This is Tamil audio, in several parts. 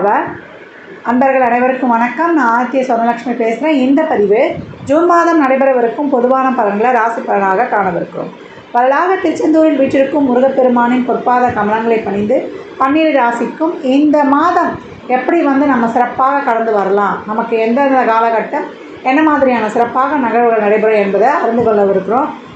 அன்பர்கள் அனைவருக்கும் வணக்கம். நான் ஆர்த்திய சொர்ணலட்சுமி பேசுகிறேன் இந்த பதிவு ஜூன் மாதம் நடைபெறவிருக்கும் பொதுவான பலன்களை ராசி பலனாக காணவிருக்கிறோம். வரலாக திருச்செந்தூரில் வீற்றிருக்கும் முருகப்பெருமானின் பொற்பாத கமலங்களை பணிந்து பன்னிரு ராசிக்கும் இந்த மாதம் எப்படி வந்து நம்ம சிறப்பாக கடந்து வரலாம்? நமக்கு எந்தெந்த காலகட்டம் என்ன மாதிரியான சிறப்பாக நகர்வுகள் நடைபெறும் என்பதை அறிந்து கொள்ளவிருக்கிறோம்.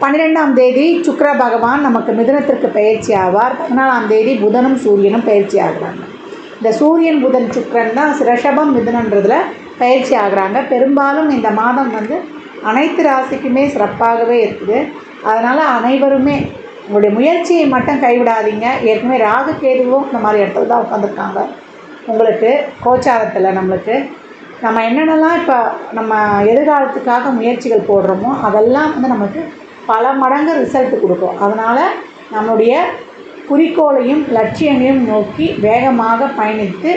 பன்னிரெண்டாம் தேதி சுக்கர பகவான் நமக்கு மிதுனத்திற்கு பயிற்சி ஆவார். பதினாலாம் தேதி புதனும் சூரியனும் பயிற்சி ஆகுறாங்க. இந்த சூரியன் புதன் சுக்கரன் தான் ரிஷபம் மிதுனன்றதில் பயிற்சி ஆகிறாங்க. பெரும்பாலும் இந்த மாதம் வந்து அனைத்து ராசிக்குமே சிறப்பாகவே இருக்குது. அதனால் அனைவருமே உங்களுடைய முயற்சியை மட்டும் கைவிடாதீங்க. ஏற்கனவே ராகு கேதுவும் இந்த மாதிரி இடத்துல தான் உட்காந்துருக்காங்க உங்களுக்கு கோச்சாரத்தில் நம்மளுக்கு நம்ம என்னென்னலாம் இப்போ நம்ம எதிர்காலத்துக்காக முயற்சிகள் போடுறோமோ அதெல்லாம் வந்து நமக்கு பல மடங்கு ரிசல்ட் கொடுக்கும். அதனால் நம்முடைய குறிக்கோளையும் லட்சியங்களையும் நோக்கி வேகமாக பயணித்து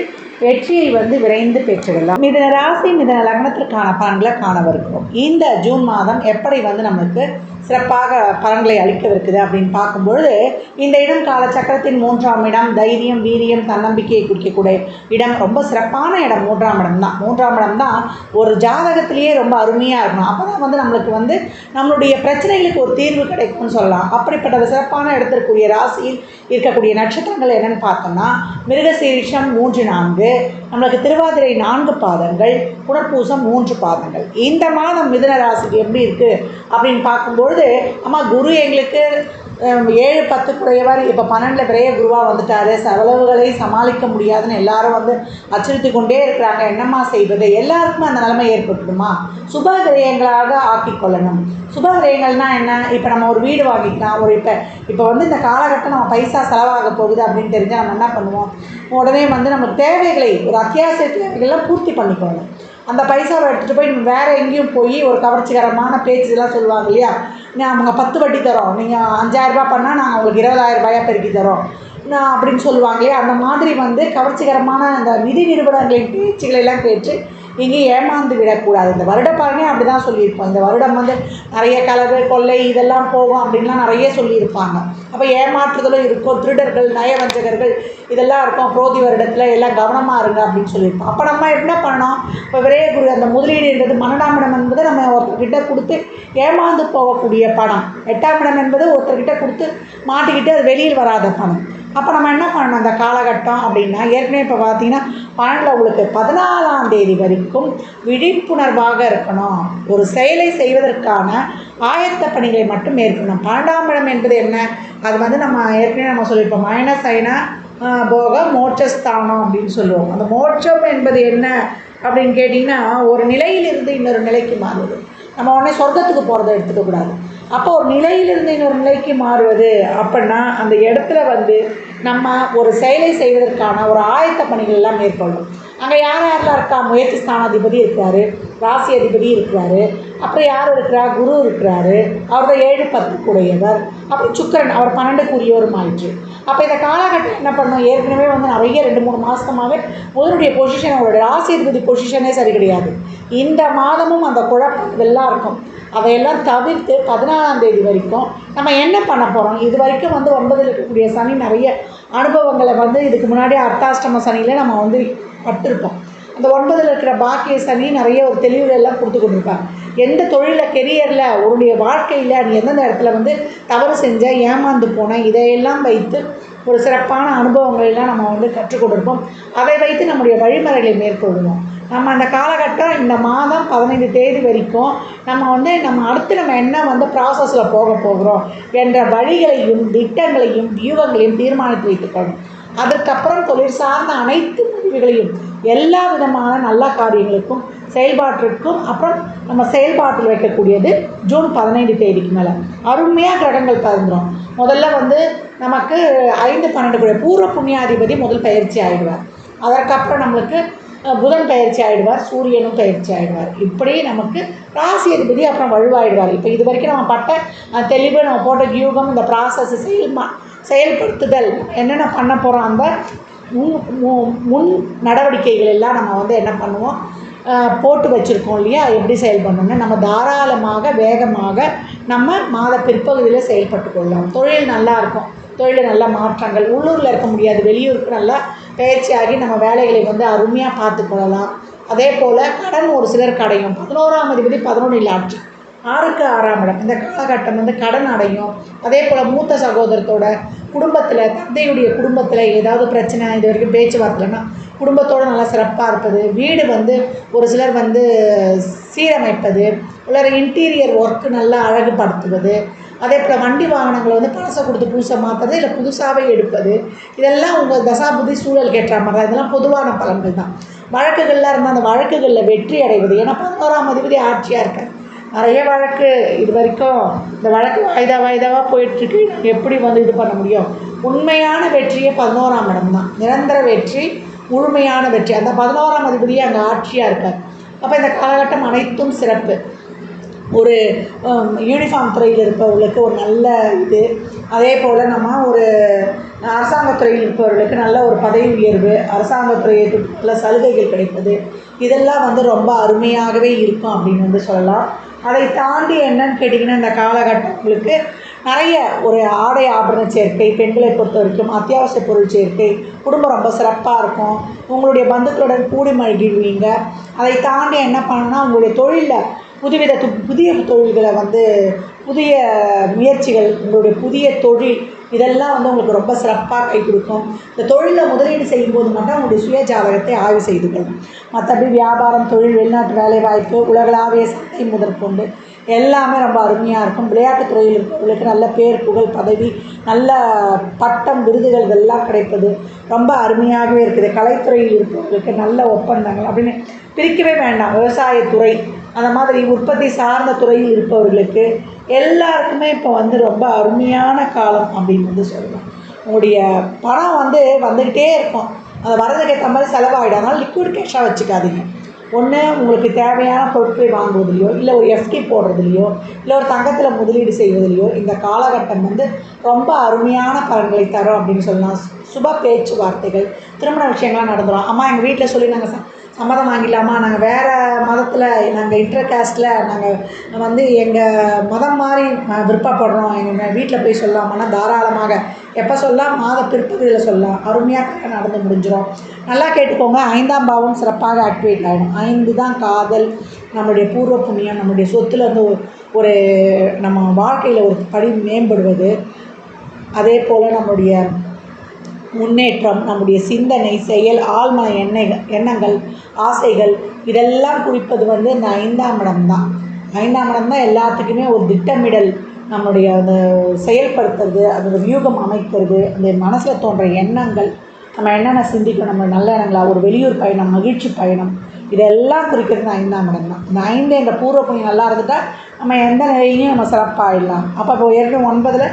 வெற்றியை வந்து விரைந்து பெற்றிடலாம் மிதன ராசி மிதன லக்னத்திற்கான பலன்களை காணவிருக்கிறோம். இந்த ஜூன் மாதம் எப்படி வந்து நமக்கு சிறப்பாக பலன்களை அளிக்கவிருக்குது அப்படின்னு பார்க்கும்பொழுது இந்த இடம் காலச்சக்கரத்தின் மூன்றாம் இடம் தைரியம் வீரியம் தன்னம்பிக்கையை குறிக்கக்கூடிய இடம். ரொம்ப சிறப்பான இடம் மூன்றாம் இடம் தான். மூன்றாம் இடம் தான் ஒரு ஜாதகத்திலேயே ரொம்ப அருமையாக இருக்கணும். அப்போ தான் வந்து நம்மளுக்கு வந்து நம்மளுடைய பிரச்சனைகளுக்கு ஒரு தீர்வு கிடைக்கும்னு சொல்லலாம். அப்படிப்பட்ட சிறப்பான இடத்திற்குரிய ராசியில் இருக்கக்கூடிய நட்சத்திரங்கள் என்னென்னு பார்த்தோம்னா மிருகசீரிஷம் மூன்று நான்கு நம்மளுக்கு திருவாதிரை நான்கு பாதங்கள் புனர்பூசம் மூன்று பாதங்கள். இந்த மாதம் மிதுன ராசிக்கு எப்படி இருக்குது அப்படின்னு பார்க்கும்பொழுது அம்மா குரு எங்களுக்கு ஏழு பத்து குடையவர் இப்போ பன்னெண்டில் விரைய குருவாக வந்துட்டாரு. செலவுகளை சமாளிக்க முடியாதுன்னு எல்லாரும் வந்து அச்சுறுத்தி கொண்டே இருக்கிறாங்க. என்னம்மா செய்வது? எல்லாருக்குமே அந்த நிலைமை ஏற்பட்டுடுமா? சுப விரயங்களாக ஆக்கிக் கொள்ளணும். சுப விரயங்கள்னால் என்ன? இப்போ நம்ம ஒரு வீடு வாங்கிக்கலாம். ஒரு இப்போ இப்போ வந்து இந்த காலகட்டம் நம்ம பைசா செலவாக போகுது அப்படின்னு தெரிஞ்சால் நம்ம என்ன பண்ணுவோம்? உடனே வந்து நம்ம தேவைகளை ஒரு அத்தியாவசிய தேவைகள்லாம் பூர்த்தி பண்ணிக்கணும். அந்த பைசாவை எடுத்துகிட்டு போய் வேறு எங்கேயும் போய் ஒரு கவர்ச்சிகரமான பேச்சுலாம் சொல்லுவாங்க இல்லையா? நான் அவங்க பத்து வட்டி தரோம். நீங்கள் அஞ்சாயிரரூபா பண்ணால் நாங்கள் உங்களுக்கு இருபதாயிரம் ரூபாயா பெருக்கி தரோம். நான் அப்படின்னு சொல்லுவாங்க இல்லையா? அந்த மாதிரி வந்து கவர்ச்சிகரமான அந்த நிதி நிறுவனங்களின் பேச்சுகளை எல்லாம் கேட்டு எங்கேயும் ஏமாந்து விடக்கூடாது. இந்த வருட பலனே அப்படி தான் சொல்லியிருப்போம். இந்த வருடம் வந்து நிறைய கலவு கொள்ளை இதெல்லாம் போகும் அப்படின்லாம் நிறைய சொல்லியிருப்பாங்க. அப்போ ஏமாற்றுதலும் இருக்கும் திருடர்கள் நயவஞ்சகர்கள் இதெல்லாம் இருக்கும். புரோதி வருடத்தில் எல்லாம் கவனமாக இருங்க அப்படின்னு சொல்லியிருப்போம். அப்போ நம்ம என்ன பண்ணோம் இப்போ விரைய குரு அந்த முதலீடு என்பது என்பது நம்ம ஒருத்தர்கிட்ட கொடுத்து ஏமாந்து போகக்கூடிய பணம். எட்டாம் இடம் என்பது ஒருத்தர்கிட்ட கொடுத்து மாட்டிக்கிட்டு அது வெளியில் வராத பணம். அப்போ நம்ம என்ன பண்ணணும்? அந்த காலகட்டம் அப்படின்னா ஏற்கனவே இப்போ பார்த்தீங்கன்னா பன்னெண்டில் உங்களுக்கு பதினாலாம் தேதி வரைக்கும் விழிப்புணர்வாக இருக்கணும். ஒரு செயலை செய்வதற்கான ஆயத்த பணிகளை மட்டும் மேற்கொள்ளணும். பன்னெண்டாம் இடம் என்பது என்ன? அது வந்து நம்ம ஏற்கனவே நம்ம சொல்லியிருப்போம் மைனஸ் ஐனா போக மோட்சஸ்தானம் அப்படின்னு சொல்லுவோம். அந்த மோட்சம் என்பது என்ன அப்படின்னு கேட்டிங்கன்னா ஒரு நிலையிலிருந்து இன்னொரு நிலைக்கு மாறுவது நம்ம உடனே சொர்க்கத்துக்கு போகிறத எடுத்துக்கக்கூடாது. அப்போ ஒரு நிலையிலிருந்து இன்னொரு நிலைக்கு மாறுவது அப்படின்னா அந்த இடத்துல வந்து நம்ம ஒரு செயலை செய்வதற்கான ஒரு ஆயத்த பணிகள் எல்லாம் மேற்கொள்ளும். அங்கே யார் யாரெல்லாம் இருக்கா? முயற்சி ஸ்தானாதிபதி இருக்கிறாரு ராசி அதிபதி இருக்கிறாரு அப்புறம் யார் இருக்கிறா? குரு இருக்கிறாரு அவர் தான் ஏழு பத்து கூடையவர் அப்புறம் சுக்கிரன் அவர் பன்னெண்டுக்குரியவரும் ஆயிற்று. அப்போ இந்த காலகட்டம் என்ன பண்ணும் ஏற்கனவே வந்து நிறைய ரெண்டு மூணு மாதமாகவே முதலுடைய பொசிஷன் அவருடைய ராசி பொசிஷனே சரி கிடையாது. இந்த மாதமும் அந்த குழப்பம் இதெல்லாம் இருக்கும். அதையெல்லாம் தவிர்த்து பதினாலாம் தேதி வரைக்கும் நம்ம என்ன பண்ண போகிறோம் இது வரைக்கும் வந்து ஒன்பதில் இருக்கக்கூடிய சனி நிறைய அனுபவங்களை வந்து இதுக்கு முன்னாடி அர்த்தாஷ்டம சனியில் நம்ம வந்து பட்டிருப்போம். அந்த ஒன்பதில் இருக்கிற பாக்கிய சனி நிறைய ஒரு தெளிவுகள் எல்லாம் கொடுத்து கொண்டிருப்பாங்க எந்த தொழிலில் கெரியரில் உன்னுடைய வாழ்க்கையில் நீ எந்தெந்த இடத்துல வந்து தவறு செஞ்ச ஏமாந்து போன இதையெல்லாம் வைத்து ஒரு சிறப்பான அனுபவங்களை எல்லாம் நம்ம வந்து கற்றுக் கொடுப்போம். அதை வைத்து நம்முடைய வழிமுறைகளை மேற்கொள்வோம். நம்ம அந்த காலகட்டம் இந்த மாதம் பதினைந்து தேதி வரைக்கும் நம்ம வந்து நம்ம அடுத்து நம்ம என்ன வந்து ப்ராசஸில் போக போகிறோம் என்ற வழிகளையும் திட்டங்களையும் வியூகங்களையும் தீர்மானித்து வைத்துக்கணும். அதற்கப்புறம் தொழில் சார்ந்த அனைத்து முடிவுகளையும் எல்லா விதமான நல்ல காரியங்களுக்கும் செயல்பாட்டிற்கும் அப்புறம் நம்ம செயல்பாட்டில் வைக்கக்கூடியது ஜூன் பதினைந்து தேதிக்கு மேலே. அருமையாக கிரகங்கள் பதிந்துடும் முதல்ல வந்து நமக்கு ஐந்து பன்னெண்டு கூட பூர்வ புண்ணியாதிபதி முதல் பயிற்சி ஆகிடுவார் அதற்கப்புறம் நம்மளுக்கு புதன் பயிற்சி ஆகிடுவார் சூரியனும் பயிற்சி ஆகிடுவார் இப்படி நமக்கு ராசி அதிபதி அப்புறம் வலுவாயிடுவார். இப்போ இது வரைக்கும் நம்ம பட்ட தெளிவு நம்ம போட்ட யூகம் இந்த ப்ராசஸ் செயல் செயல்படுத்துதல் என்னென்ன பண்ண போகிறோம் அந்த முன் மு- முன் நடவடிக்கைகள் எல்லாம் நம்ம வந்து என்ன பண்ணுவோம்? போட்டு வச்சுருக்கோம் இல்லையா? எப்படி செயல்படணும்னா நம்ம தாராளமாக வேகமாக நம்ம மாத பிற்பகுதியில் செயல்பட்டு கொள்ளலாம். தொழில் நல்லா இருக்கும். தொழிலில் நல்ல மாற்றங்கள். உள்ளூரில் இருக்க முடியாது. வெளியூருக்கு நல்லா பயிற்சியாகி நம்ம வேலைகளை வந்து அருமையாக பார்த்து கொள்ளலாம். அதே போல் கடன் ஒரு சிலர் கடையும் பதினோராம் அதிபதி பதினொன்றில் ஆட்சி ஆறுக்கு ஆறாம் இடம். இந்த காலகட்டம் வந்து கடன் அடையும். அதே போல் மூத்த சகோதரத்தோட குடும்பத்தில் தந்தையுடைய குடும்பத்தில் ஏதாவது பிரச்சனை இது வரைக்கும் பேச்சுவார்த்தைனா குடும்பத்தோடு நல்லா சிறப்பாக இருப்பது வீடு வந்து ஒரு சிலர் வந்து சீரமைப்பது உள்ளார இன்டீரியர் ஒர்க்கு நல்லா அழகுபடுத்துவது அதே போல் வண்டி வாகனங்களை வந்து பழசை கொடுத்து புதுசாக மாற்றுறது இல்லை புதுசாகவே எடுப்பது இதெல்லாம் உங்கள் தசாபுதி சூழல் கேட்டுற மாதிரி தான். இதெல்லாம் பொதுவான பலன்கள் தான். வழக்குகள்லாம் இருந்தால் அந்த வழக்குகளில் வெற்றி அடைவது. ஏன்னா பதினோராம் அதிபதி ஆட்சியாக இருக்கார். நிறைய வழக்கு இது வரைக்கும் இந்த வழக்கு வாய்தா வாய்தாவாக போயிட்டுருக்கு. எப்படி வந்து இது பண்ண முடியும்? உண்மையான வெற்றியே பதினோராம் இடம் தான். நிரந்தர வெற்றி முழுமையான வெற்றி. அந்த பதினோராம் அதிபதியே அங்கே ஆட்சியாக இருக்கார். அப்போ இந்த காலகட்டம் அனைத்தும் சிறப்பு. ஒரு um, யூனிஃபார்ம் துறையில் இருப்பவர்களுக்கு ஒரு நல்ல இது. அதே போல் நம்ம ஒரு அரசாங்கத் துறையில் இருப்பவர்களுக்கு நல்ல ஒரு பதவி உயர்வு அரசாங்கத்துறையில் நல்ல சலுகைகள் கிடைப்பது. இதெல்லாம் வந்து ரொம்ப அருமையாகவே இருக்கும் அப்படின்னு வந்து சொல்லலாம். அதை தாண்டி என்னன்னு கேட்டிங்கன்னா இந்த காலகட்டங்களுக்கு நிறைய ஒரு ஆடை ஆபரண சேர்க்கை பெண்களை பொறுத்த வரைக்கும் அத்தியாவசிய பொருள் சேர்க்கை குடும்பம் ரொம்ப சிறப்பாக இருக்கும். உங்களுடைய பந்துக்களுடன் கூடி மகிழ்வீங்க. அதை தாண்டி என்ன பண்ணணும்னா உங்களுடைய தொழிலில் புதுவித து புதிய தொழில்களை வந்து புதிய முயற்சிகள் உங்களுடைய புதிய தொழில் இதெல்லாம் வந்து உங்களுக்கு ரொம்ப சிறப்பாக கை கொடுக்கும். இந்த தொழிலில் முதலீடு செய்யும்போது மட்டும் உங்களுடைய சுய ஜாதகத்தை ஆய்வு செய்து கொள்ளும். மற்றபடி வியாபாரம் தொழில் வெளிநாட்டு வேலைவாய்ப்பு உலகளாவிய சந்தை முதற்கொண்டு எல்லாமே ரொம்ப அருமையாக இருக்கும். விளையாட்டுத் துறையில் இருக்கிறவங்களுக்கு நல்ல பேர் புகழ் பதவி நல்ல பட்டம் விருதுகள் இதெல்லாம் கிடைப்பது ரொம்ப அருமையாகவே இருக்குது. கலைத்துறையில் இருக்கிறவங்களுக்கு நல்ல ஒப்பந்தங்கள் அப்படின்னு பிரிக்கவே வேண்டாம். விவசாயத்துறை அந்த மாதிரி உற்பத்தி சார்ந்த துறையில் இருப்பவர்களுக்கு எல்லாருக்குமே இப்போ வந்து ரொம்ப அருமையான காலம் அப்படின்னு வந்து சொல்லலாம். உங்களுடைய பணம் வந்து வந்துக்கிட்டே இருக்கும். அது வரதுக்கு ஏற்ற மாதிரி செலவாகிடும் அதனால் லிக்விட் கேஷாக வச்சுக்காதீங்க. ஒன்று உங்களுக்கு தேவையான பொருட்களை வாங்குவதிலையோ இல்லை ஒரு எஃப்டி போடுறதுலையோ இல்லை ஒரு தங்கத்தில் முதலீடு செய்வதிலையோ இந்த காலகட்டம் வந்து ரொம்ப அருமையான பலன்களை தரும் அப்படின்னு சொல்லலாம். சுப பேச்சுவார்த்தைகள் திருமண விஷயங்கள்லாம் நடந்துடும் அம்மா எங்கள் வீட்டில் சொல்லி நாங்கள் சம்மதம் வாங்கிடலாமா? நாங்கள் வேறு மதத்தில் நாங்கள் இன்டர் காஸ்ட்டில் நாங்கள் வந்து எங்கள் மதம் மாதிரி விருப்பப்படுறோம். எங்கள் வீட்டில் போய் சொல்லலாமான்னா தாராளமாக. எப்போ சொல்லலாம் மாத பிற்பகுதியில் சொல்லலாம் அருமையாக நடந்து முடிஞ்சிடும் நல்லா கேட்டுக்கோங்க. ஐந்தாம் பாவம் சிறப்பாக ஆக்டிவேட் ஆகிடும் ஐந்து தான் காதல். நம்மளுடைய பூர்வ புண்ணியம் நம்மளுடைய சொத்தில் வந்து ஒரு- ஒரு நம்ம வாழ்க்கையில் ஒரு படி மேம்படுவது. அதே போல் நம்மளுடைய முன்னேற்றம் நம்முடைய சிந்தனை செயல் ஆழ்மன எண்ணெய்கள் எண்ணங்கள் ஆசைகள் இதெல்லாம் குறிப்பது வந்து இந்த ஐந்தாம் இடம் தான். ஐந்தாம் இடம் தான் எல்லாத்துக்குமே ஒரு திட்டமிடல் நம்முடைய அந்த செயல்படுத்துறது அதோட வியூகம் அமைக்கிறது அந்த மனசில் தோன்ற எண்ணங்கள். நம்ம என்னென்ன சிந்திக்கணும்? நம்ம நல்ல எண்ணங்களா? ஒரு வெளியூர் பயணம் மகிழ்ச்சி பயணம் இதெல்லாம் குறிக்கிறது இந்த ஐந்தாம் இடம் தான். இந்த ஐந்து என்ற பூர்வ புண்ணியம் நல்லா இருந்துட்டால் நம்ம எந்த நிலையிலையும் நம்ம சிறப்பாகிடலாம் அப்போ இப்போ ஏற்கனவே ஒன்பதில்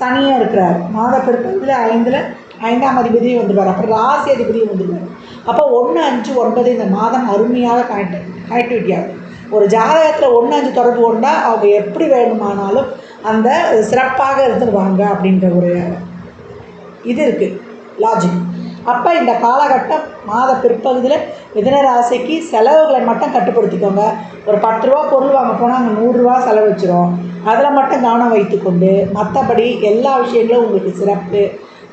சனியும் இருக்கிறார். மாத பிற்பகுதியில் ஐந்தில் ஐந்தாம் அதிபதியும் வந்துடுவார் அப்புறம் ராசி அதிபதியும் வந்துடுவார் அப்போ ஒன்று அஞ்சு ஒன்பது இந்த மாதம் அருமையாக கனெக்ட் கனெக்டிவிட்டி ஒரு ஜாதகத்தில் ஒன்று அஞ்சு தொடர்பு கொண்டா அவங்க எப்படி வேணுமானாலும் அந்த சிறப்பாக இருந்துருவாங்க அப்படின்ற ஒரு இது இருக்குது லாஜிக் அப்போ இந்த காலகட்டம் மாத பிற்பகுதியில் மிதனராசிக்கு செலவுகளை மட்டும் கட்டுப்படுத்திக்கோங்க. ஒரு பத்து ரூபா பொருள் வாங்க போனால் அங்கே நூறுரூவா செலவு வச்சிரும் அதில் மட்டும் கவனம் வைத்துக்கொண்டு மற்றபடி எல்லா விஷயங்களும் உங்களுக்கு சிறப்பு.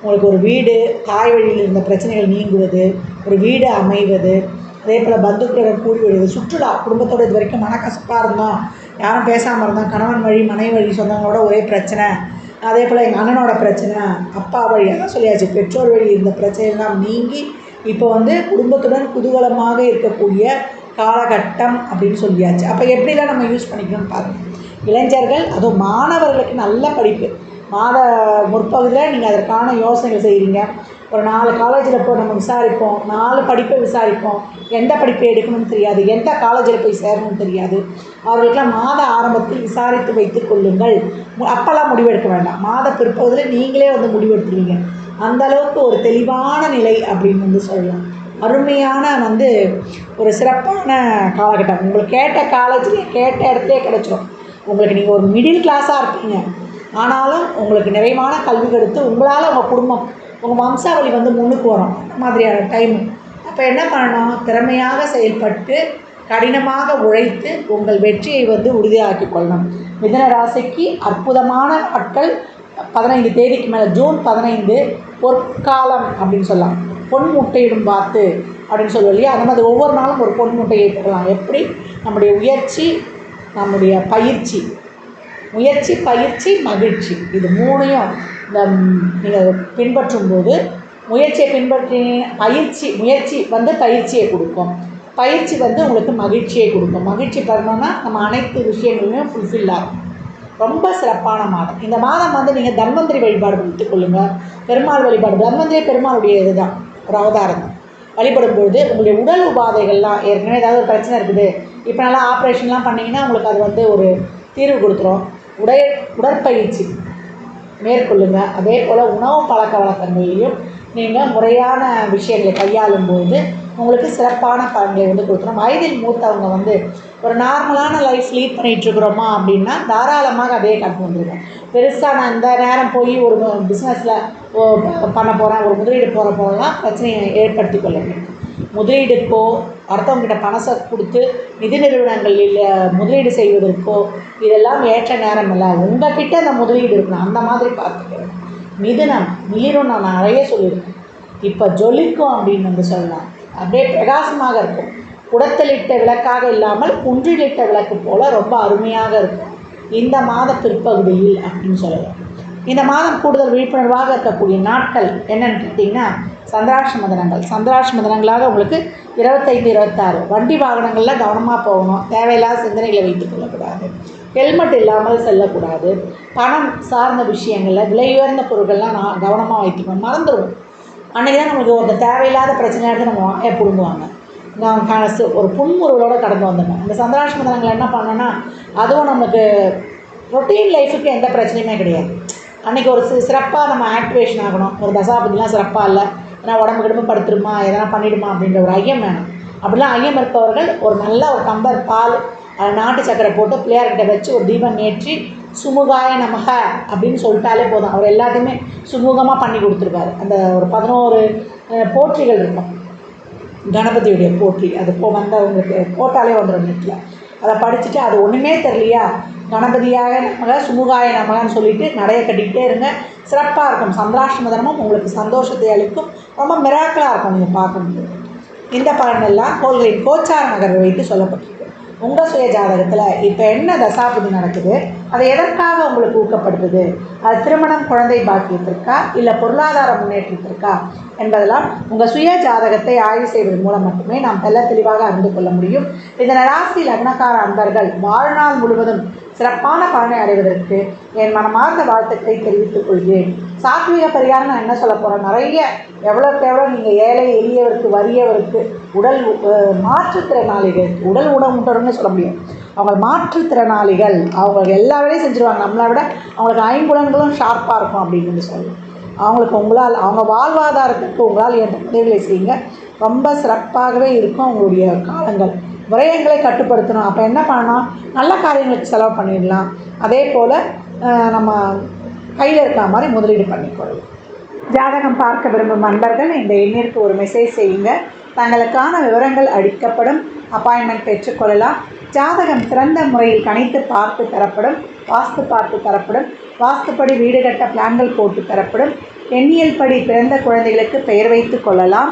உங்களுக்கு ஒரு வீடு தாய் வழியில் இருந்த பிரச்சனைகள் நீங்குவது ஒரு வீடு அமைவது அதே போல் பந்துக்களுடன் கூடி வருவது சுற்றுலா குடும்பத்தோட இது வரைக்கும் மனக்கசப்பாக இருந்தோம் யாரும் பேசாமல் இருந்தோம் கணவன் வழி மனைவி வழி சொந்தங்களோட ஒரே பிரச்சனை. அதே போல் எங்கள் அண்ணனோட பிரச்சனை அப்பா வழி அதான் சொல்லியாச்சு பெற்றோர் வழி இருந்த பிரச்சனைலாம் நீங்கி இப்போ வந்து குடும்பத்துடன் குதூகலமாக இருக்கக்கூடிய காலகட்டம் அப்படின்னு சொல்லியாச்சு. அப்போ எப்படிலாம் நம்ம யூஸ் பண்ணிக்கணும்னு பாருங்கள் இளைஞர்கள் அதுவும் மாணவர்களுக்கு நல்ல படிப்பு. மாத முற்பகுதியில் நீங்கள் அதற்கான யோசனைகள் செய்கிறீங்க ஒரு நாலு காலேஜில் போய் நம்ம விசாரிப்போம். நாலு படிப்பை விசாரிப்போம். எந்த படிப்பை எடுக்கணும்னு தெரியாது. எந்த காலேஜில் போய் சேரணும்னு தெரியாது. அவர்களுக்கெல்லாம் மாத ஆரம்பத்தில் விசாரித்து வைத்து கொள்ளுங்கள். அப்போல்லாம் முடிவெடுக்க வேண்டாம். மாத பிற்பகுதியில் நீங்களே வந்து முடிவெடுத்துருவீங்க அந்த அளவுக்கு ஒரு தெளிவான நிலை அப்படின்னு வந்து சொல்லலாம். அருமையான வந்து ஒரு சிறப்பான காலகட்டம். உங்களுக்கு கேட்ட காலேஜ்லேயே கேட்ட இடத்துலே கிடச்சிரும். உங்களுக்கு நீங்கள் ஒரு மிடில் கிளாஸாக இருப்பீங்க. ஆனாலும் உங்களுக்கு நிறைவான கல்வி கொடுத்து உங்களால் உங்கள் குடும்பம் உங்கள் வம்சாவளி வந்து முன்னுக்கு வரும். மாதிரியான டைம் அப்போ என்ன பண்ணணும்? திறமையாக செயல்பட்டு கடினமாக உழைத்து உங்கள் வெற்றியை வந்து உறுதியாக்கி கொள்ளணும். மிதன ராசிக்கு அற்புதமான நாட்கள் பதினைந்து தேதிக்கு மேலே ஜூன் பதினைந்து பொற்காலம் அப்படின்னு சொல்லலாம். பொன் முட்டையிடும் பார்த்து அப்படின்னு சொல்லுவோம் இல்லையா? அந்த மாதிரி ஒவ்வொரு நாளும் ஒரு பொன் முட்டையை போடலாம். எப்படி? நம்முடைய உயர்ச்சி நம்முடைய பயிற்சி. முயற்சி பயிற்சி மகிழ்ச்சி. இது மூணையும் இந்த நீங்கள் பின்பற்றும் போது முயற்சியை பின்பற்றி பயிற்சி முயற்சி வந்து பயிற்சியை கொடுக்கும். பயிற்சி வந்து உங்களுக்கு மகிழ்ச்சியை கொடுக்கும். மகிழ்ச்சி பெறணும்னா நம்ம அனைத்து விஷயங்களுமே ஃபுல்ஃபில் ஆகும் ரொம்ப சிறப்பான மாதம். இந்த மாதம் வந்து நீங்கள் தன்வந்திரி வழிபாடு வைத்துக் கொள்ளுங்கள் பெருமாள் வழிபாடு. தன்வந்திரி பெருமாளுடைய இதுதான். ஒரு அவதாரம். வழிபடும் பொழுது உங்களுடைய உடல் உபாதைகள்லாம் ஏற்கனவே ஏதாவது ஒரு பிரச்சனை இருக்குது. இப்போ நல்லா ஆப்ரேஷன்லாம் பண்ணிங்கன்னா உங்களுக்கு அது வந்து ஒரு தீர்வு கொடுத்துரும். உடை உடற்பயிற்சி மேற்கொள்ளுங்க. அதே போல் உணவு பழக்க வழக்கங்களையும் நீங்கள் முறையான விஷயங்களை கையாளும் போது உங்களுக்கு சிறப்பான பலன்களை வந்து கொடுக்கணும். வயதில் மூத்தவங்க வந்து ஒரு நார்மலான லைஃப் லீட் பண்ணிகிட்ருக்குறோமா அப்படின்னா தாராளமாக அதே கட்டு வந்துடுங்க பெருசாக நான் இந்த நேரம் போய் ஒரு பிஸ்னஸில் பண்ண போகிறேன் ஒரு முதலீடு போகிற போகலாம் பிரச்சனையை ஏற்படுத்தி கொள்ள வேண்டும். முதலீடுக்கோ அடுத்தவங்ககிட்ட பணத்தை கொடுத்து நிதி நிறுவனங்களில் முதலீடு செய்வதற்கோ இதெல்லாம் ஏற்ற நேரம் இல்லை. உங்கள்கிட்ட அந்த முதலீடு இருக்கணும். அந்த மாதிரி பார்த்துக்கிறேன் மிதுனம் மிளிரும் நான் நிறைய சொல்லியிருக்கேன். இப்போ ஜொலிக்கும் அப்படின்னு வந்து சொல்லலாம் அப்படியே பிரகாசமாக இருக்கும். குடத்தலிட்ட விளக்காக இல்லாமல் குன்றிலிட்ட விளக்கு போல் ரொம்ப அருமையாக இருக்கும். இந்த மாத பிற்பகுதியில் அப்படின்னு சொல்லலாம். இந்த மாதம் கூடுதல் விழிப்புணர்வாக இருக்கக்கூடிய நாட்கள் என்னென்னு கேட்டிங்கன்னா சந்திராஷ்டம தினங்கள் சந்திராஷ்டம தினங்களாக உங்களுக்கு இருபத்தைந்து இருபத்தாறு. வண்டி வாகனங்களில் கவனமாக போகணும். தேவையில்லாத சிந்தனைகளை வைத்துக் கொள்ளக்கூடாது. ஹெல்மெட் இல்லாமல் செல்லக்கூடாது. பணம் சார்ந்த விஷயங்களில் விலை உயர்ந்த பொருட்கள்லாம் நான் கவனமாக வைத்துக்கணும் மறந்துடுவோம். அன்றைக்கி தான் நமக்கு ஒரு தேவையில்லாத பிரச்சனையாக எடுத்து நம்ம வாயை பிடுங்குவாங்க. நான் காசு ஒரு புன்முறுவலோடு கடந்து வந்துடணும். இந்த சந்திராஷ்டம தினங்கள் என்ன பண்ணேன்னா அதுவும் நமக்கு ரொட்டீன் லைஃபுக்கு எந்த பிரச்சனையுமே கிடையாது. அன்றைக்கி ஒரு சி சிறப்பாக நம்ம ஆக்டிவேஷன் ஆகணும். ஒரு தசாபதிலாம் சிறப்பாக இல்லை. ஏன்னா உடம்பு கிடம்பு படுத்துருமா எதனா பண்ணிடுமா அப்படின்ற ஒரு ஐயம் வேணும். அப்படிலாம் ஐயம் இருப்பவர்கள் ஒரு நல்ல ஒரு டம்ளர் பால் நாட்டு சக்கரை போட்டு பிள்ளையார்கிட்ட வச்சு ஒரு தீபம் ஏற்றி சுமுகாய நமக அப்படின்னு சொல்லிட்டாலே போதும். அவர் எல்லாத்தையுமே சுமூகமாக பண்ணி கொடுத்துருப்பார். அந்த ஒரு பதினோரு போற்றிகள் இருக்கும். கணபதியுடைய போற்றி. அது போ வந்தவங்களுக்கு போட்டாலே வந்துடும் நெட்டில் அதை படிச்சுட்டு அது ஒன்றுமே தெரியலையா? கணபதியாக நமக சுமுகாய நமகன்னு சொல்லிட்டு நடைய கட்டிக்கிட்டே இருங்க. சிறப்பாக இருக்கும். சந்திராஷ்டம தர்மம் உங்களுக்கு சந்தோஷத்தை அளிக்கும். ரொம்ப மிராக்கலாக இருக்கும் நீங்கள் பார்க்கும்போது. இந்த பலனெல்லாம் கோள்களின் கோச்சார நகரை வைத்து சொல்லப்பட்டிருக்கு. உங்கள் சுய ஜாதகத்தில் இப்போ என்ன தசாபுதி நடக்குது? அதை எதற்காக உங்களுக்கு ஊக்கப்படுத்துது? அது திருமணம் குழந்தை பாக்கியத்திற்கா? இல்லை பொருளாதார முன்னேற்றத்திற்கா? என்பதெல்லாம் உங்கள் சுய ஜாதகத்தை ஆய்வு செய்வதன் மூலம் மட்டுமே நாம் தெல்ல தெளிவாக அறிந்து கொள்ள முடியும். இதன் ராசி லக்னக்கார அன்பர்கள் வாழ்நாள் முழுவதும் சிறப்பான பலனை அடைவதற்கு என் மனமார்ந்த வாழ்த்துக்களை தெரிவித்துக் கொள்கிறேன். சாத்விக பரிகாரம் நான் என்ன சொல்ல போகிறேன் நிறைய எவ்வளோக்கு எவ்வளோ நீங்கள் ஏழை எளியவருக்கு வறியவருக்கு உடல் மாற்றுத்திறனாளிகள் உடல் ஊனமுற்றவர்னு சொல்ல முடியும். அவங்க மாற்றுத்திறனாளிகள் அவங்க எல்லா வேலையும் செஞ்சுருவாங்க. நம்மளை விட அவங்களுக்கு ஐம்புலன்களும் ஷார்ப்பாக இருக்கும் அப்படின்னு சொல்லலாம் அவங்களுக்கு உங்களால் அவங்க வாழ்வாதாரத்துக்கு உங்களால் என் உதவிகளை செய்யுங்க. ரொம்ப சிறப்பாகவே இருக்கும் அவங்களுடைய காலங்கள். விரயங்களை கட்டுப்படுத்தணும். அப்போ என்ன பண்ணணும்? நல்ல காரியங்களுக்கு செலவு பண்ணிடலாம். அதே போல் நம்ம கையில் இருக்கிற மாதிரி முதலீடு பண்ணிக்கொள்ளலாம். ஜாதகம் பார்க்க விரும்பும் நண்பர்கள் இந்த எண்ணிற்கு ஒரு மெசேஜ் செய்யுங்க. தங்களுக்கான விவரங்கள் அளிக்கப்படும். அப்பாயின்மெண்ட் பெற்றுக்கொள்ளலாம் ஜாதகம் சிறந்த முறையில் கணித்து பார்த்து தரப்படும். வாஸ்து பார்த்து தரப்படும். வாஸ்துப்படி வீடு கட்ட பிளான்கள் போட்டு தரப்படும். எண்ணியல் படி பிறந்த குழந்தைகளுக்கு பெயர் வைத்து கொள்ளலாம்.